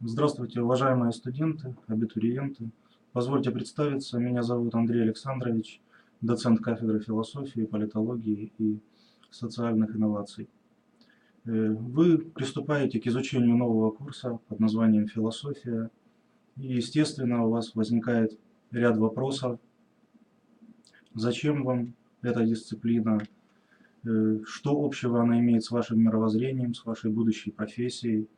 Здравствуйте, уважаемые студенты, абитуриенты. Позвольте представиться, меня зовут Андрей Александрович, доцент кафедры философии, политологии и социальных инноваций. Э, вы приступаете к изучению нового курса под названием «Философия», и, естественно, у вас возникает ряд вопросов. Зачем вам эта дисциплина? Э, что общего она имеет с вашим мировоззрением, с вашей будущей профессией?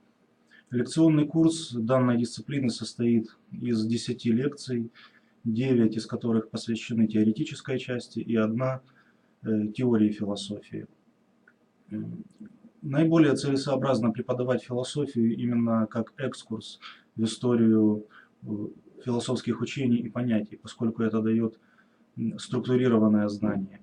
Лекционный курс данной дисциплины состоит из 10 лекций, 9 из которых посвящены теоретической части и одна э, теории философии. Наиболее целесообразно преподавать философию именно как экскурс в историю э, философских учений и понятий, поскольку это дает структурированное знание.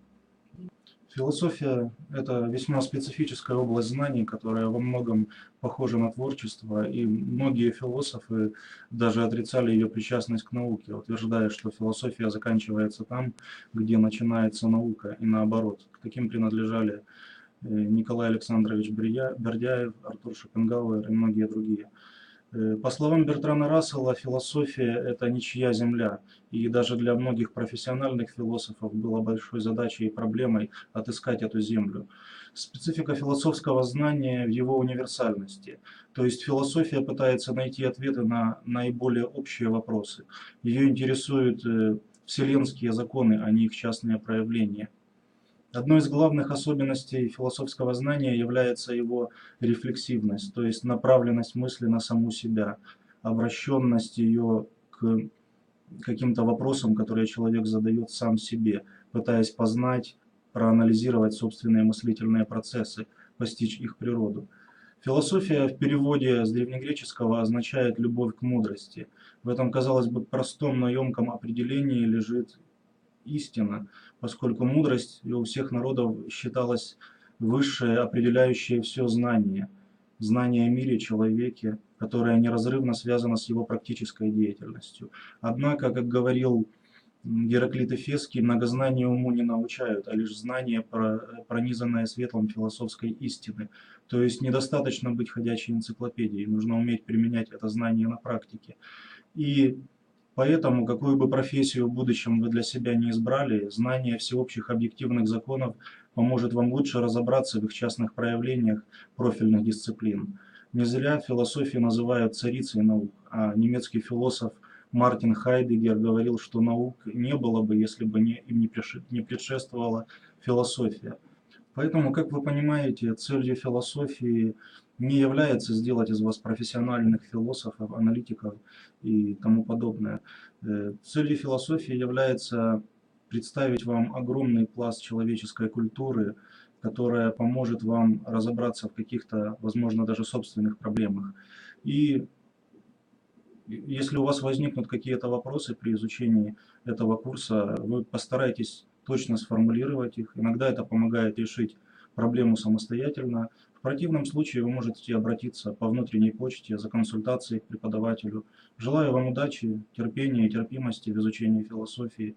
Философия – это весьма специфическая область знаний, которая во многом похожа на творчество, и многие философы даже отрицали ее причастность к науке, утверждая, что философия заканчивается там, где начинается наука, и наоборот. К таким принадлежали э, Николай Александрович Бердяев, Артур Шопенгауэр и многие другие. Э, по словам Бертрана Рассела, философия – это ничья земля, и даже для многих профессиональных философов было большой задачей и проблемой отыскать эту землю. Специфика философского знания в его универсальности, то есть философия пытается найти ответы на наиболее общие вопросы. Ее интересуют э, вселенские законы, а не их частные проявления. Одной из главных особенностей философского знания является его рефлексивность, то есть направленность мысли на саму себя, обращенность ее к каким-то вопросам, которые человек задает сам себе, пытаясь познать, проанализировать собственные мыслительные процессы, постичь их природу. Философия в переводе с древнегреческого означает «любовь к мудрости». В этом, казалось бы, простом, но емком определении лежит истина, поскольку мудрость у всех народов считалась высшее, определяющее все знание, знание о мире, человеке, которое неразрывно связано с его практической деятельностью. Однако, как говорил Гераклит Эфесский, многознание уму не научают, а лишь знание, пронизанное светлом философской истины. То есть недостаточно быть ходячей энциклопедией, нужно уметь применять это знание на практике. И Поэтому, какую бы профессию в будущем вы для себя не избрали, знание всеобщих объективных законов поможет вам лучше разобраться в их частных проявлениях профильных дисциплин. Не зря философию называют царицей наук, а немецкий философ Мартин Хайдегер говорил, что наук не было бы, если бы не, им не предшествовала философия. Поэтому, как вы понимаете, целью философии не является сделать из вас профессиональных философов, аналитиков и тому подобное. Э, целью философии является представить вам огромный пласт человеческой культуры, которая поможет вам разобраться в каких-то, возможно, даже собственных проблемах. И если у вас возникнут какие-то вопросы при изучении этого курса, вы постарайтесь точно сформулировать их. Иногда это помогает решить проблему самостоятельно. В противном случае вы можете обратиться по внутренней почте за консультацией к преподавателю. Желаю вам удачи, терпения и терпимости в изучении философии.